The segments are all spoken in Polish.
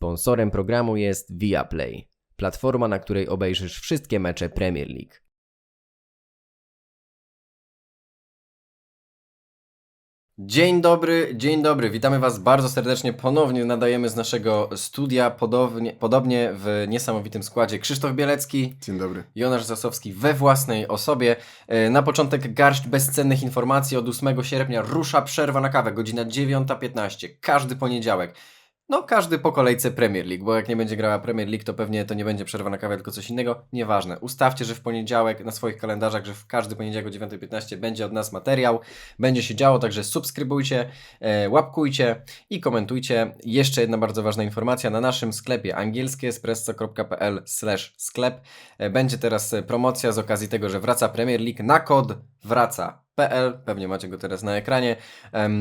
Sponsorem programu jest Viaplay, platforma, na której obejrzysz wszystkie mecze Premier League. Dzień dobry, dzień dobry. Witamy Was bardzo serdecznie. Ponownie nadajemy z naszego studia, podobnie, podobnie w niesamowitym składzie Krzysztof Bielecki, Dzień dobry. Jonasz Zasowski we własnej osobie. E, Na początek garść bezcennych informacji. Od 8 sierpnia rusza przerwa na kawę, godzina 9.15. Każdy poniedziałek. No, każdy po kolejce Premier League, bo jak nie będzie grała Premier League, to pewnie to nie będzie przerwa na kawę, tylko coś innego. Nieważne. Ustawcie, że w poniedziałek na swoich kalendarzach, że w każdy poniedziałek o 9.15 będzie od nas materiał. Będzie się działo, także subskrybujcie, e, łapkujcie i komentujcie. Jeszcze jedna bardzo ważna informacja. Na naszym sklepie angielskiespresso.pl sklep e, będzie teraz e, promocja z okazji tego, że wraca Premier League na kod wraca.pl, pewnie macie go teraz na ekranie.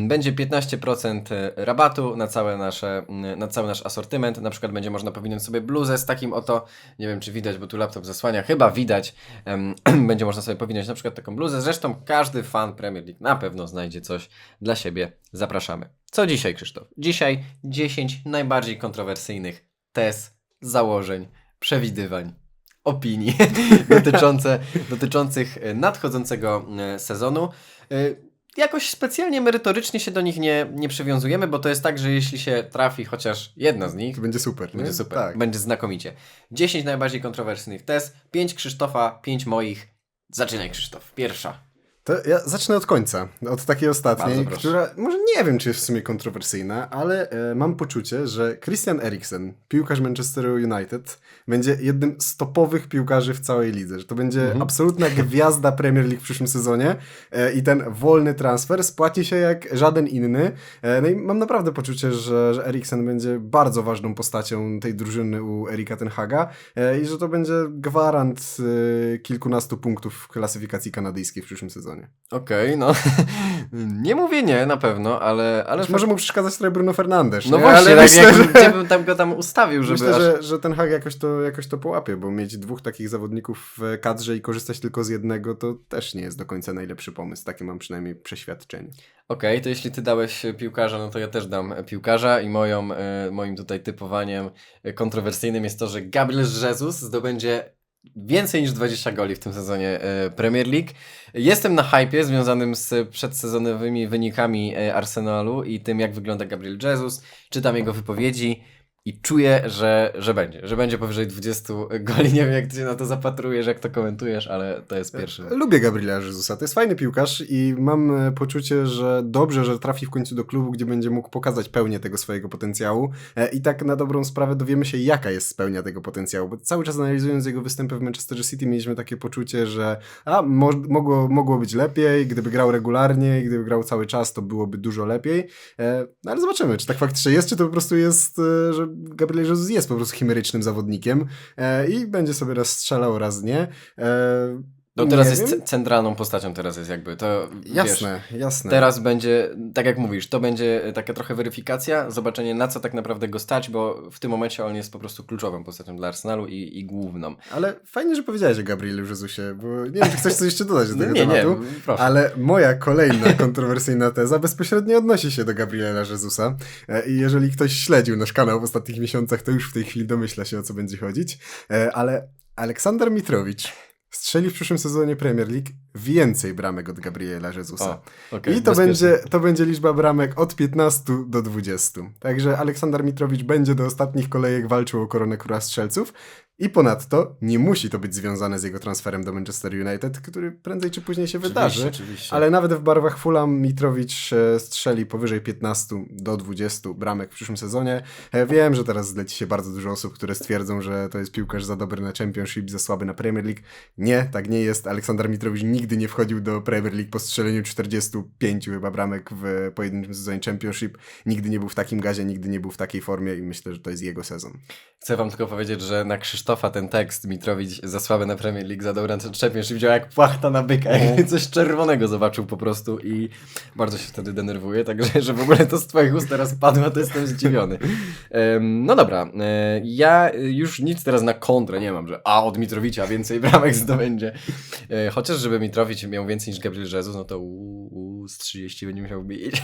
Będzie 15% rabatu na, całe nasze, na cały nasz asortyment. Na przykład będzie można powinien sobie bluzę z takim oto, nie wiem czy widać, bo tu laptop zasłania, chyba widać. Będzie można sobie powinąć na przykład taką bluzę. Zresztą każdy fan Premier League na pewno znajdzie coś dla siebie. Zapraszamy. Co dzisiaj, Krzysztof? Dzisiaj 10 najbardziej kontrowersyjnych tez, założeń, przewidywań, opinii dotyczące, dotyczących e, nadchodzącego e, sezonu. E, Jakoś specjalnie merytorycznie się do nich nie, nie przywiązujemy, bo to jest tak, że jeśli się trafi chociaż jedna z nich, To będzie super. nie? będzie super, Tak. będzie znakomicie. 10 najbardziej kontrowersyjnych tez, 5 Krzysztofa, 5 moich. Zaczynaj Krzysztof, pierwsza. To ja zacznę od końca, od takiej ostatniej, która może nie wiem, czy jest w sumie kontrowersyjna, ale e, mam poczucie, że Christian Eriksen, piłkarz Manchesteru United, będzie jednym z topowych piłkarzy w całej lidze. Że to będzie Mhm. absolutna gwiazda Premier League w przyszłym sezonie e, i ten wolny transfer spłaci się jak żaden inny. E, no i mam naprawdę poczucie, że, że Eriksen będzie bardzo ważną postacią tej drużyny u Erika Ten Haga e, i że to będzie gwarant e, kilkunastu punktów w klasyfikacji kanadyjskiej w przyszłym sezonie. Okej, no. nie mówię nie, na pewno, ale... ale Może mu przeszkadzać trochę Bruno Fernandes. No nie? właśnie, ale tak myślę, jak, że, gdzie bym tam go tam ustawił, żeby myślę aż... że, że ten Hag jakoś to, jakoś to połapie, bo mieć dwóch takich zawodników w kadrze i korzystać tylko z jednego, to też nie jest do końca najlepszy pomysł. Takie mam przynajmniej przeświadczenie. Okej, to jeśli ty dałeś e, piłkarza, no to ja też dam e, piłkarza i moją, e, moim tutaj typowaniem kontrowersyjnym jest to, że Gabriel Jesus zdobędzie więcej niż 20 goli w tym sezonie e, Premier League. Jestem na hypie związanym z przedsezonowymi wynikami e, Arsenalu i tym, jak wygląda Gabriel Jesus. Czytam jego wypowiedzi i czuję, że, że będzie, że będzie powyżej 20 goli. Nie wiem, jak ty się na to zapatrujesz, jak to komentujesz, ale to jest pierwszy. Lubię Gabriela Jezusa, to jest fajny piłkarz i mam e, poczucie, że dobrze, że trafi w końcu do klubu, gdzie będzie mógł pokazać pełnię tego swojego potencjału E, i tak na dobrą sprawę dowiemy się, jaka jest pełnia tego potencjału, bo cały czas analizując jego występy w Manchester City mieliśmy takie poczucie, że a, mo mogło, mogło być lepiej, gdyby grał regularnie i gdyby grał cały czas, to byłoby dużo lepiej, E, no ale zobaczymy, czy tak faktycznie jest, czy to po prostu jest, że Gabriel Jesus jest po prostu chimerycznym zawodnikiem e, i będzie sobie raz strzelał, raz nie. E, No teraz nie jest wiem. ce- centralną postacią, teraz jest jakby to. Wiesz, Jasne, jasne. Teraz będzie, tak jak mówisz, to będzie taka trochę weryfikacja, zobaczenie na co tak naprawdę go stać, bo w tym momencie on jest po prostu kluczową postacią dla Arsenalu i, i główną. Ale fajnie, że powiedziałeś o Gabrielu Jezusie, bo nie wiem, czy chcesz coś jeszcze dodać do tego nie, nie, tematu. proszę. Ale moja kolejna kontrowersyjna teza bezpośrednio odnosi się do Gabriela Jezusa. E, I jeżeli ktoś śledził nasz kanał w ostatnich miesiącach, to już w tej chwili domyśla się o co będzie chodzić. E, Ale Aleksander Mitrowicz strzeli w przyszłym sezonie Premier League więcej bramek od Gabriela Jezusa. O, okej, I to bezpiecznie. będzie, to będzie liczba bramek od 15 do 20. Także Aleksander Mitrowicz będzie do ostatnich kolejek walczył o koronę króla strzelców. I ponadto nie musi to być związane z jego transferem do Manchester United, który prędzej czy później się Oczywiście, wydarzy. Oczywiście. Ale nawet w barwach Fulham Mitrowicz e, strzeli powyżej 15 do 20 bramek w przyszłym sezonie. E, Wiem, że teraz zleci się bardzo dużo osób, które stwierdzą, że to jest piłkarz za dobry na Championship, za słaby na Premier League. Nie, tak nie jest. Aleksander Mitrowicz nigdy nie wchodził do Premier League po strzeleniu 45 chyba bramek w pojedynczym sezonie Championship. Nigdy nie był w takim gazie, nigdy nie był w takiej formie i myślę, że to jest jego sezon. Chcę wam tylko powiedzieć, że na Krzysztofa Krzysztofa ten tekst Mitrowicz za słabe na Premier League, za dobre na Champions i widział jak płachta na byka, jakby coś czerwonego zobaczył po prostu i bardzo się wtedy denerwuje, także że w ogóle to z twoich ust teraz padło, to jestem zdziwiony. No dobra, e, ja już nic teraz na kontrę nie mam, że a od Mitrowicza więcej bramek zdobędzie. E, chociaż żeby Mitrowicz miał więcej niż Gabriel Jesus, no to u, u, z 30 będzie musiał bić.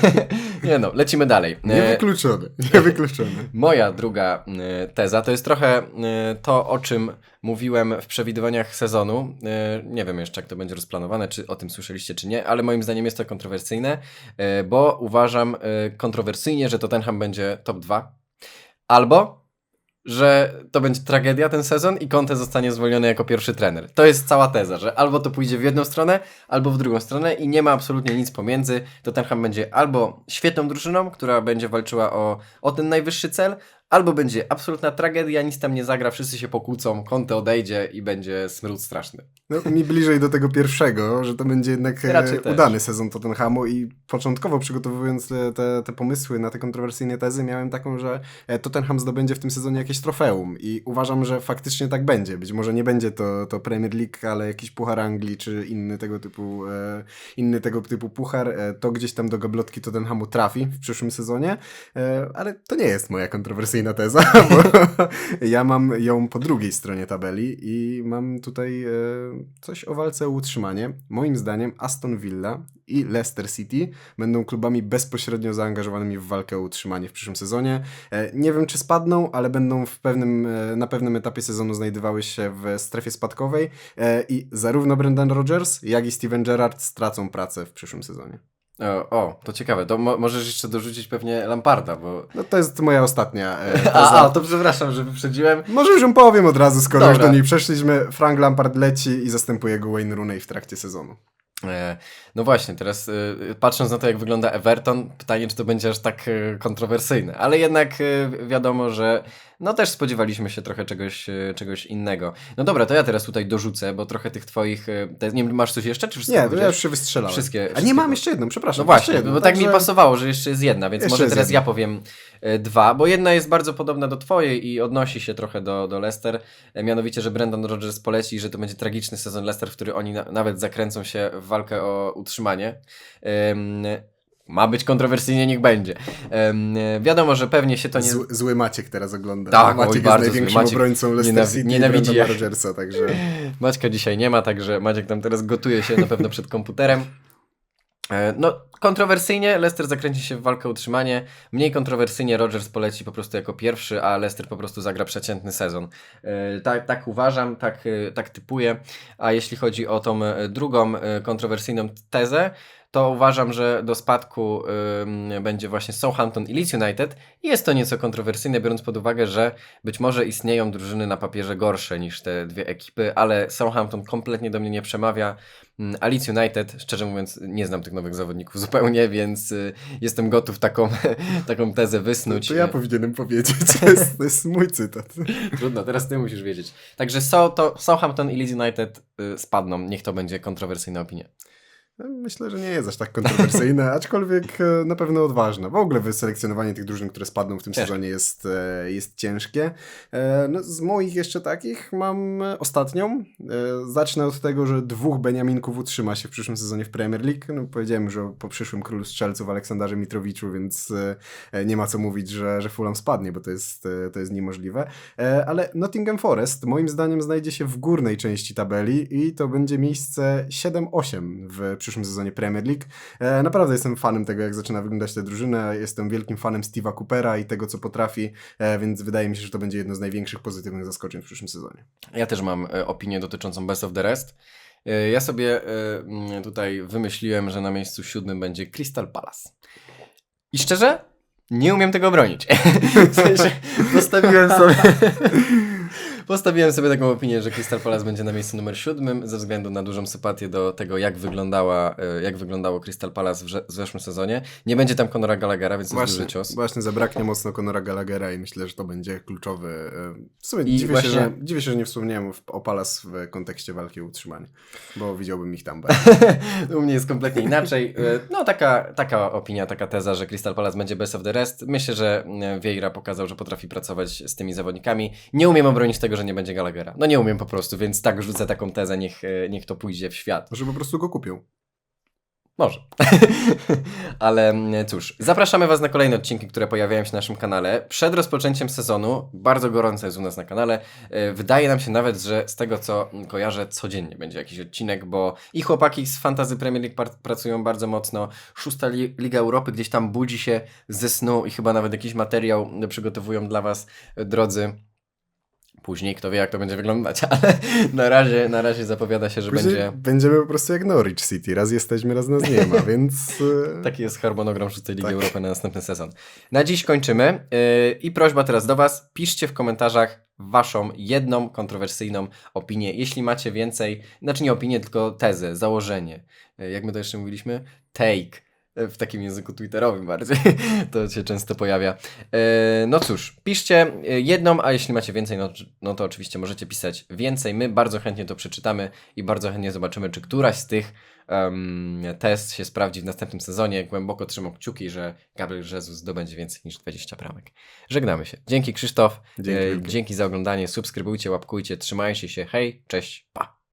nie no, lecimy dalej. E, Niewykluczone, niewykluczone. Moja druga y, teza to jest trochę y, to, o czym mówiłem w przewidywaniach sezonu. Nie wiem jeszcze, jak to będzie rozplanowane, czy o tym słyszeliście, czy nie, ale moim zdaniem jest to kontrowersyjne, bo uważam kontrowersyjnie, że Tottenham będzie top 2. Albo że to będzie tragedia ten sezon i Conte zostanie zwolniony jako pierwszy trener. To jest cała teza, że albo to pójdzie w jedną stronę, albo w drugą stronę i nie ma absolutnie nic pomiędzy. Tottenham będzie albo świetną drużyną, która będzie walczyła o, o ten najwyższy cel, albo będzie absolutna tragedia, nic tam nie zagra, wszyscy się pokłócą, Conte odejdzie i będzie smród straszny. No, mi bliżej do tego pierwszego, że to będzie jednak e, Raczej też. udany sezon Tottenhamu i początkowo przygotowując te, te, te pomysły na te kontrowersyjne tezy, miałem taką, że e, Tottenham zdobędzie w tym sezonie jakieś trofeum i uważam, że faktycznie tak będzie. Być może nie będzie to, to Premier League, ale jakiś Puchar Anglii czy inny tego typu, e, inny tego typu puchar, e, to gdzieś tam do gablotki Tottenhamu trafi w przyszłym sezonie, e, ale to nie jest moja kontrowersyjna teza, bo ja mam ją po drugiej stronie tabeli i mam tutaj e, coś o walce o utrzymanie. Moim zdaniem Aston Villa i Leicester City będą klubami bezpośrednio zaangażowanymi w walkę o utrzymanie w przyszłym sezonie. E, nie wiem, czy spadną, ale będą w pewnym, e, na pewnym etapie sezonu znajdowały się w strefie spadkowej i zarówno Brendan Rodgers, jak i Steven Gerrard stracą pracę w przyszłym sezonie. O, o to ciekawe, to mo możesz jeszcze dorzucić pewnie Lamparda, bo... No to jest moja ostatnia e, teza. A, a, to przepraszam, że wyprzedziłem. Może już ją powiem od razu, skoro Dobra. już do niej przeszliśmy. Frank Lampard leci i zastępuje go Wayne Rooney w trakcie sezonu. E, No właśnie, teraz y, patrząc na to, jak wygląda Everton, pytanie, czy to będzie aż tak y, kontrowersyjne, ale jednak wiadomo, że no też spodziewaliśmy się trochę czegoś, czegoś innego. No dobra, to ja teraz tutaj dorzucę, bo trochę tych twoich, te, nie wiem, masz coś jeszcze, czy wszystko Nie, ja już się wystrzelałem. Wszystkie- A nie mam jeszcze jedną, przepraszam. No właśnie, jedną, bo tak mi także- pasowało, że jeszcze jest jedna, więc Jeszcze może teraz ja powiem e, dwa, bo jedna jest bardzo podobna do twojej i odnosi się trochę do, do Leicester, e, mianowicie, że Brendan Rodgers poleci, że to będzie tragiczny sezon Leicester, w który oni na, nawet zakręcą się w walkę o utrzymanie. Em, ma być kontrowersyjnie, niech będzie. Em, wiadomo, że pewnie się to nie... Zły, zły Maciek teraz ogląda. Tak, Maciek oj, jest bardzo największym Maciek obrońcą Leicester nienawi- City nienawidzi i Rodgersa, także... Maćka dzisiaj nie ma, także Maciek tam teraz gotuje się na pewno przed komputerem. E, No, kontrowersyjnie Leicester zakręci się w walkę o utrzymanie. Mniej kontrowersyjnie Rodgers poleci po prostu jako pierwszy, a Leicester po prostu zagra przeciętny sezon. Tak, tak uważam, tak, e, tak typuję. A jeśli chodzi o tą drugą kontrowersyjną tezę, to uważam, że do spadku będzie właśnie Southampton i Leeds United. I jest to nieco kontrowersyjne, biorąc pod uwagę, że być może istnieją drużyny na papierze gorsze niż te dwie ekipy, ale Southampton kompletnie do mnie nie przemawia. A Leeds United, szczerze mówiąc, nie znam tych nowych zawodników zupełnie, więc y, jestem gotów taką, taką tezę wysnuć. To ja powinienem powiedzieć, to jest, to jest mój cytat. Trudno, teraz ty musisz wiedzieć. Także so, to Southampton i Leeds United y, spadną. Niech to będzie kontrowersyjna opinia. Myślę, że nie jest aż tak kontrowersyjne, aczkolwiek e, na pewno odważne. W ogóle wyselekcjonowanie tych drużyn, które spadną w tym sezonie jest, e, jest ciężkie. E, No, z moich jeszcze takich mam ostatnią. Zacznę od tego, że dwóch Beniaminków utrzyma się w przyszłym sezonie w Premier League. No, powiedziałem o, po przyszłym królu strzelców Aleksandarze Mitrowiczu, więc nie ma co mówić, że, że Fulham spadnie, bo to jest, to jest niemożliwe. Ale Nottingham Forest moim zdaniem znajdzie się w górnej części tabeli i to będzie miejsce 7-8 w przyszłym sezonie Premier League. E, Naprawdę jestem fanem tego, jak zaczyna wyglądać ta drużyna. Jestem wielkim fanem Steve'a Coopera i tego, co potrafi, e, więc wydaje mi się, że to będzie jedno z największych pozytywnych zaskoczeń w przyszłym sezonie. Ja też mam e, opinię dotyczącą Best of the Rest. E, Ja sobie e, tutaj wymyśliłem, że na miejscu siódmym będzie Crystal Palace. I szczerze, nie umiem tego bronić. W sensie, postawiłem sobie... Postawiłem sobie taką opinię, że Crystal Palace będzie na miejscu numer siódmym, ze względu na dużą sympatię do tego, jak, wyglądała, e, jak wyglądało Crystal Palace w, w zeszłym sezonie. Nie będzie tam Conora Gallaghera, więc to jest Właśnie, duży cios. właśnie zabraknie mocno Conora Gallaghera i myślę, że to będzie kluczowy. e, W sumie I dziwię, właśnie- się, że, dziwię się, że nie wspomniałem o Palace w kontekście walki o utrzymanie, bo widziałbym ich tam bardziej. U mnie jest kompletnie inaczej. E, No, taka, taka opinia, taka teza, że Crystal Palace będzie best of the rest. Myślę, że Vieira pokazał, że potrafi pracować z tymi zawodnikami. Nie umiem obronić tego, że nie będzie Gallaghera. No nie umiem po prostu, więc tak rzucę taką tezę, niech, e, niech to pójdzie w świat. Może po prostu go kupią. Może. Ale mm, cóż, zapraszamy Was na kolejne odcinki, które pojawiają się na naszym kanale. Przed rozpoczęciem sezonu, bardzo gorąco jest u nas na kanale. E, Wydaje nam się nawet, że z tego co kojarzę, codziennie będzie jakiś odcinek, bo i chłopaki z Fantasy Premier League pracują bardzo mocno. Szósta li- Liga Europy gdzieś tam budzi się ze snu i chyba nawet jakiś materiał przygotowują dla Was, e, drodzy. Później kto wie, jak to będzie wyglądać, ale na razie, na razie zapowiada się, że Później będzie. Będziemy po prostu jak Norwich City. Raz jesteśmy, raz nas nie ma, więc... e, Taki jest harmonogram szóstej Ligi Tak. Europy na następny sezon. Na dziś kończymy yy, i prośba teraz do Was, piszcie w komentarzach Waszą jedną kontrowersyjną opinię, jeśli macie więcej, znaczy nie opinię, tylko tezę, założenie. Yy, jak my to jeszcze mówiliśmy? Take. W takim języku twitterowym bardziej. to się często pojawia. Yy, no cóż, piszcie yy, jedną, a jeśli macie więcej, no, no to oczywiście możecie pisać więcej. My bardzo chętnie to przeczytamy i bardzo chętnie zobaczymy, czy któraś z tych um, test się sprawdzi w następnym sezonie. Głęboko trzymam kciuki, że Gabriel Jesus zdobędzie więcej niż 20 bramek. Żegnamy się. Dzięki Krzysztof. Dzięki E, dzięki za oglądanie. Subskrybujcie, łapkujcie, trzymajcie się. Hej, cześć, pa.